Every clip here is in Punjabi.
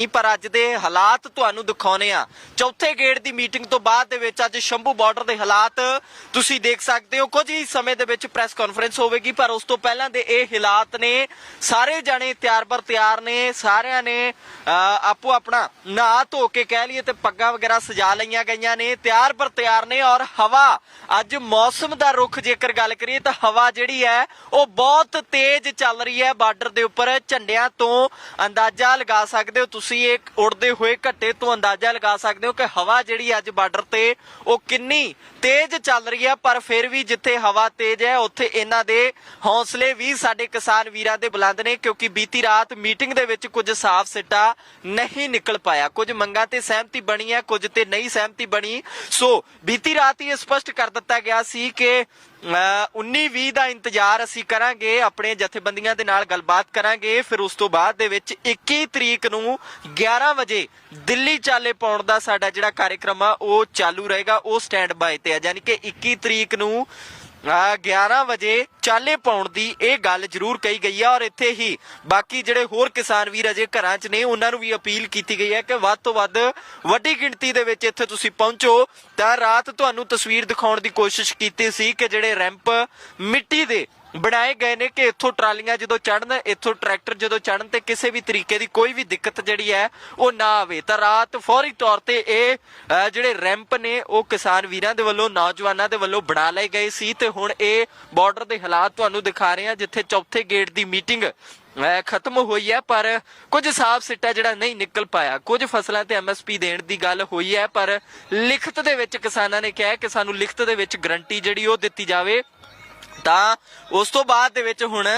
ਨਹੀਂ, ਪਰ ਅੱਜ ਦੇ ਹਾਲਾਤ ਤੁਹਾਨੂੰ ਦਿਖਾਉਨੇ ਆ। ਚੌਥੇ ਗੇੜ ਦੀ ਮੀਟਿੰਗ ਤੋਂ ਬਾਅਦ ਦੇ ਵਿੱਚ ਅੱਜ ਸ਼ੰਭੂ ਬਾਰਡਰ ਦੇ ਹਾਲਾਤ ਤੁਸੀਂ ਦੇਖ ਸਕਦੇ ਹੋ। ਕੁਝ ਹੀ ਸਮੇਂ ਦੇ ਵਿੱਚ ਪ੍ਰੈਸ ਕਾਨਫਰੰਸ ਹੋਵੇਗੀ, ਪਰ ਉਸ ਤੋਂ ਪਹਿਲਾਂ ਦੇ ਇਹ ਹਾਲਾਤ ਨੇ, ਸਾਰੇ ਜਾਣੇ ਤਿਆਰ ਬਰ ਤਿਆਰ ਨੇ, ਸਾਰਿਆਂ ਨੇ ਆਪੋ ਆਪਣਾ ਨਹਾ ਧੋ ਕੇ ਕਹਿ ਲਈਏ ਤੇ ਪੱਗਾਂ ਵਗੈਰਾ ਸਜਾ ਲਈਆਂ ਗਈਆਂ ਨੇ, ਤਿਆਰ ਬਰ ਤਿਆਰ ਨੇ ਔਰ ਹਵਾ ਅੱਜ ਮੌਸਮ ਦਾ ਰੁਖ ਜੇਕਰ ਗੱਲ ਕਰੀਏ ਤਾਂ ਹਵਾ ਜਿਹੜੀ ਹੈ ਉਹ ਬਹੁਤ ਤੇਜ਼ ਚੱਲ ਰਹੀ ਹੈ ਬਾਰਡਰ ਦੇ ਉੱਪਰ, ਝੰਡਿਆਂ ਤੋਂ ਅੰਦਾਜ਼ਾ ਲਗਾ ਸਕਦੇ ਹੋ ਤੁਸੀਂ। ਇੱਕ ਉੜਦੇ ਹੋਏ ਘੱਟੇ ਤੋਂ ਅੰਦਾਜ਼ਾ ਲਗਾ ਸਕਦੇ ਹੋ ਕਿ ਹਵਾ ਜਿਹੜੀ ਅੱਜ ਬਾਰਡਰ ਤੇ, ਉਹ ਕਿੰਨੀ ਤੇਜ਼ ਚੱਲ ਰਹੀ ਹੈ ਪਰ ਫਿਰ ਵੀ ਜਿੱਥੇ ਹਵਾ ਤੇਜ਼ ਹੈ, ਉੱਥੇ ਇਹਨਾਂ ਦੇ ਹੌਸਲੇ ਵੀ ਸਾਡੇ ਕਿਸਾਨ ਵੀਰਾਂ ਦੇ ਬੁਲੰਦ ਨੇ, ਕਿਉਂਕਿ ਬੀਤੀ ਰਾਤ ਮੀਟਿੰਗ ਦੇ ਵਿੱਚ ਕੁਝ ਸਾਫ਼ ਸਿੱਟਾ ਨਹੀਂ ਨਿਕਲ ਪਾਇਆ। ਕੁਝ ਮੰਗਾਂ ਤੇ ਸਹਿਮਤੀ ਬਣੀ ਹੈ, ਕੁਝ ਤੇ ਨਹੀਂ ਸਹਿਮਤੀ ਬਣੀ। ਸੋ ਬੀਤੀ ਰਾਤ ਹੀ ਇਹ ਸਪਸ਼ਟ ਕਰ ਦਿੱਤਾ ਗਿਆ ਸੀ ਕਿ 19-20 ਦਾ ਇੰਤਜ਼ਾਰ ਅਸੀਂ ਕਰਾਂਗੇ, ਆਪਣੇ ਜਥੇਬੰਦੀਆਂ ਦੇ ਨਾਲ ਗੱਲਬਾਤ ਕਰਾਂਗੇ। ਫਿਰ ਉਸ ਤੋਂ ਬਾਅਦ ਦੇ ਵਿੱਚ 21 ਤਰੀਕ ਨੂੰ 11 ਵਜੇ ਦਿੱਲੀ ਚਾਲੇ ਪਾਉਣ ਦਾ ਸਾਡਾ ਜਿਹੜਾ ਕਾਰਜਕ੍ਰਮ ਆ, ਉਹ ਚਾਲੂ ਰਹੇਗਾ, ਉਹ ਸਟੈਂਡ ਬਾਈ ਤੇ ਆ। ਯਾਨੀ ਕਿ 21 ਤਰੀਕ ਨੂੰ 11 ਵਜੇ ਚਾਲੇ ਪਾਉਣ ਦੀ ਇਹ ਗੱਲ ਜ਼ਰੂਰ ਕਹੀ ਗਈ ਹੈ ਔਰ ਇੱਥੇ ਹੀ ਬਾਕੀ ਜਿਹੜੇ ਹੋਰ ਕਿਸਾਨ ਵੀਰ ਅਜੇ ਘਰਾਂ 'ਚ ਨੇ, ਉਹਨਾਂ ਨੂੰ ਵੀ ਅਪੀਲ ਕੀਤੀ ਗਈ ਹੈ ਕਿ ਵੱਧ ਤੋਂ ਵੱਧ ਵੱਡੀ ਗਿਣਤੀ ਦੇ ਵਿੱਚ ਇੱਥੇ ਤੁਸੀਂ ਪਹੁੰਚੋ। ਤਾਂ ਰਾਤ ਤੁਹਾਨੂੰ ਤਸਵੀਰ ਦਿਖਾਉਣ ਦੀ ਕੋਸ਼ਿਸ਼ ਕੀਤੀ ਸੀ ਕਿ ਜਿਹੜੇ ਰੈਂਪ ਮਿੱਟੀ ਦੇ ਬਣਾਏ ਗਏ ਨੇ ਕਿ ਇੱਥੋਂ ਟਰਾਲੀਆਂ ਜਦੋਂ ਚੜਨ ਇੱਥੋਂ ਟਰੈਕਟਰ ਜਦੋਂ ਚੜਨ ਤੇ ਕਿਸੇ ਵੀ ਤਰੀਕੇ ਦੀ ਕੋਈ ਵੀ ਦਿੱਕਤ ਜਿਹੜੀ ਹੈ, ਉਹ ਨਾ ਆਵੇ। ਤਾਂ ਰਾਤ ਫੌਰੀ ਤੌਰ ਤੇ ਇਹ ਜਿਹੜੇ ਰੈਂਪ ਨੇ, ਉਹ ਕਿਸਾਨ ਵੀਰਾਂ ਦੇ ਵੱਲੋਂ, ਨੌਜਵਾਨਾਂ ਦੇ ਵੱਲੋਂ ਬਣਾ ਲਏ ਗਏ ਸੀ ਤੇ ਹੁਣ ਇਹ ਬਾਰਡਰ ਦੇ ਹਾਲਾਤ ਤੁਹਾਨੂੰ ਦਿਖਾ ਰਹੇ ਹਾਂ, ਜਿੱਥੇ ਚੌਥੇ ਗੇਟ ਦੀ ਮੀਟਿੰਗ ਖਤਮ ਹੋਈ ਹੈ, ਪਰ ਕੁਝ ਸਾਫ਼ ਸਿੱਟਾ ਜਿਹੜਾ ਨਹੀਂ ਨਿਕਲ ਪਾਇਆ। ਕੁਝ ਫਸਲਾਂ ਤੇ ਐਮਐਸਪੀ ਦੇਣ ਦੀ ਗੱਲ ਹੋਈ ਹੈ, ਪਰ ਲਿਖਤ ਦੇ ਵਿੱਚ ਕਿਸਾਨਾਂ ਨੇ ਕਿਹਾ ਕਿ ਸਾਨੂੰ ਲਿਖਤ ਦੇ ਵਿੱਚ ਗਰੰਟੀ ਜਿਹੜੀ ਉਹ ਦਿੱਤੀ ਜਾਵੇ। ਤਾਂ ਉਸ ਤੋਂ ਬਾਅਦ ਦੇ ਵਿੱਚ ਹੁਣ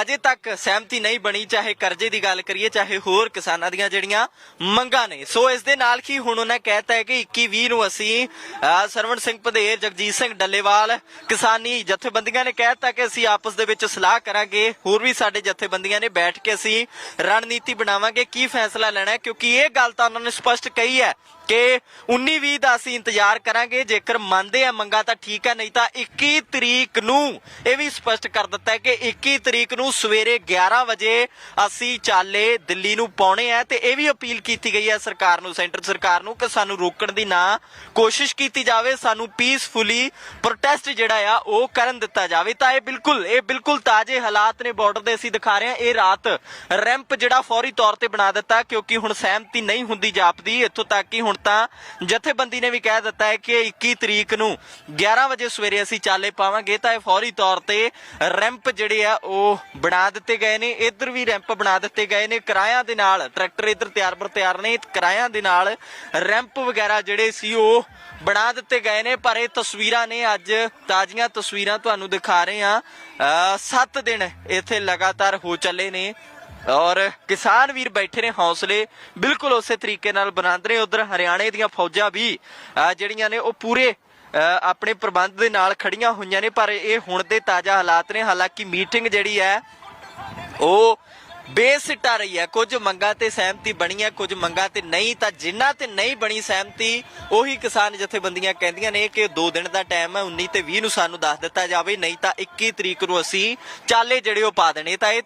ਅਜੇ ਤੱਕ ਸਹਿਮਤੀ ਨਹੀਂ ਬਣੀ ਚਾਹੇ ਕਰਜ਼ੇ ਦੀ ਗੱਲ ਕਰੀਏ ਚਾਹੇ ਹੋਰ ਕਿਸਾਨਾਂ ਦੀਆਂ ਜਿਹੜੀਆਂ ਮੰਗਾਂ ਨੇ। ਸੋ ਇਸ ਦੇ ਨਾਲ ਹੀ ਹੁਣ ਉਹਨਾਂ ਕਹਿਤਾ ਹੈ ਕਿ 21 20 ਨੂੰ ਅਸੀਂ ਅ, ਸਰਵਣ ਸਿੰਘ ਪਧੇਰ ਜਗਜੀਤ ਸਿੰਘ ਡੱਲੇਵਾਲ ਕਿਸਾਨੀ ਜਥੇਬੰਦੀਆਂ ਨੇ ਕਹਿਤਾ ਕਿ ਅਸੀਂ ਆਪਸ ਦੇ ਵਿੱਚ ਸਲਾਹ ਕਰਾਂਗੇ। ਹੋਰ ਵੀ ਸਾਡੇ ਜਥੇਬੰਦੀਆਂ ਨੇ ਬੈਠ ਕੇ ਅਸੀਂ ਰਣਨੀਤੀ ਬਣਾਵਾਂਗੇ। ਕੀ ਫੈਸਲਾ ਲੈਣਾ ਹੈ? ਕਿਉਂਕਿ ਇਹ ਗੱਲ ਤਾਂ ਉਹਨਾਂ ਨੇ ਸਪਸ਼ਟ ਕਹੀ ਹੈ ਕਿ 19 20 ਦਾ ਅਸੀਂ ਇੰਤਜ਼ਾਰ ਕਰਾਂਗੇ। ਜੇਕਰ ਮੰਨਦੇ ਆ ਮੰਗਾ ਤਾਂ ਠੀਕ ਹੈ ਨਹੀਂ ਤਾਂ 21 ਤਰੀਕ ਨੂੰ ਇਹ ਵੀ ਸਪਸ਼ਟ ਕਰ ਦਿੱਤਾ ਹੈ ਕਿ 21 ਤਰੀਕ ਨੂੰ ਸਵੇਰੇ 11 ਵਜੇ ਅਸੀਂ ਚਾਲੇ ਦਿੱਲੀ ਨੂੰ ਪਾਉਣੇ ਆ ਤੇ ਇਹ ਵੀ ਅਪੀਲ ਕੀਤੀ ਗਈ ਹੈ ਸਰਕਾਰ ਨੂੰ, ਸੈਂਟਰ ਸਰਕਾਰ ਨੂੰ ਕਿ ਸਾਨੂੰ ਰੋਕਣ ਦੀ ਨਾ ਕੋਸ਼ਿਸ਼ ਕੀਤੀ ਜਾਵੇ। ਸਾਨੂੰ ਪੀਸਫੁਲੀ ਪ੍ਰੋਟੈਸਟ ਜਿਹੜਾ ਆ, ਉਹ ਕਰਨ ਦਿੱਤਾ ਜਾਵੇ। ਤਾਂ ਇਹ ਬਿਲਕੁਲ ਇਹ ਬਿਲਕੁਲ ਤਾਜ਼ੇ ਹਾਲਾਤ ਨੇ ਬਾਰਡਰ ਦੇ ਅਸੀਂ ਦਿਖਾ ਰਹੇ ਹਾਂ ਇਹ ਰਾਤ ਰੈਂਪ ਜਿਹੜਾ ਫੌਰੀ ਤੌਰ ਤੇ ਬਣਾ ਦਿੱਤਾ, ਕਿਉਂਕਿ ਹੁਣ ਸਹਿਮਤੀ ਨਹੀਂ ਹੁੰਦੀ ਜਾਪਦੀ। ਇੱਥੋਂ ਤੱਕ ਕਿ ਹੁਣ ਤਾਂ ਜਥੇਬੰਦੀ ਨੇ ਵੀ ਕਹਿ ਦਿੱਤਾ ਹੈ ਕਿ 21 ਤਰੀਕ ਨੂੰ 11 ਵਜੇ ਸਵੇਰੇ ਅਸੀਂ ਚਾਲੇ ਪਾਵਾਂਗੇ। ਤਾਂ ਇਹ ਫੌਰੀ ਤੌਰ ਤੇ ਰੈਂਪ ਜਿਹੜੇ ਆ, ਉਹ ਬਣਾ ਦਿੱਤੇ ਗਏ ਨੇ। ਇੱਧਰ ਵੀ ਰੈਂਪ ਬਣਾ ਦਿੱਤੇ ਗਏ ਨੇ। ਕਿਰਾਇਆਂ ਦੇ ਨਾਲ ਟਰੈਕਟਰ ਇੱਧਰ ਤਿਆਰ ਪਰ ਤਿਆਰ ਨੇ। ਕਿਰਾਇਆਂ ਦੇ ਨਾਲ ਰੈਂਪ ਵਗੈਰਾ ਜਿਹੜੇ ਸੀ, ਉਹ ਬਣਾ ਦਿੱਤੇ ਗਏ ਨੇ। ਪਰ ਇਹ ਤਸਵੀਰਾਂ ਨੇ ਅੱਜ ਤਾਜ਼ੀਆਂ ਤਸਵੀਰਾਂ ਤੁਹਾਨੂੰ ਦਿਖਾ ਰਹੇ ਆ 7 ਦਿਨ ਇੱਥੇ ਲਗਾਤਾਰ ਹੋ ਚੱਲੇ ਨੇ। ਔਰ ਕਿਸਾਨ ਵੀਰ ਬੈਠੇ ਨੇ ਹੌਸਲੇ ਬਿਲਕੁਲ ਉਸੇ ਤਰੀਕੇ ਨਾਲ ਬਣਾਉਂਦੇ ਨੇ। ਉਧਰ ਹਰਿਆਣੇ ਦੀਆਂ ਫੌਜਾਂ ਵੀ ਜਿਹੜੀਆਂ ਨੇ ਉਹ ਪੂਰੇ ਆਪਣੇ ਪ੍ਰਬੰਧ ਦੇ ਨਾਲ ਖੜੀਆਂ ਹੋਈਆਂ ਨੇ, ਪਰ ਇਹ ਹੁਣ ਦੇ ਤਾਜ਼ਾ ਹਾਲਾਤ ਨੇ। ਹਾਲਾਂਕਿ ਮੀਟਿੰਗ ਜਿਹੜੀ ਹੈ, ਉਹ ਬੇਸਿੱਟਾ ਰਹੀ ਹੈ। ਕੁਝ ਮੰਗਾਂ ਤੇ ਸਹਿਮਤੀ ਬਣੀ ਹੈ, ਕੁਝ ਮੰਗਾਂ ਤੇ ਨਹੀਂ। ਤਾਂ ਜਿਨ੍ਹਾਂ ਤੇ ਨਹੀਂ ਬਣੀ ਸਹਿਮਤੀ, ਉਹੀ ਕਿਸਾਨ ਜਥੇਬੰਦੀਆਂ ਕਹਿੰਦੀਆਂ ਨੇ ਕਿ 2 ਦਿਨ ਦਾ ਟਾਈਮ ਹੈ 19 ਤੇ 20 ਨੂੰ ਸਾਨੂੰ ਦੱਸ ਦਿੱਤਾ ਜਾਵੇ। ਨਹੀਂ ਤਾਂ 21 ਤਰੀਕ ਨੂੰ ਅਸੀਂ ਚਾਲੇ ਜਿਹੜੇ ਉਹ ਪਾ ਦੇਣੇ। ਤਾਂ ਇਹ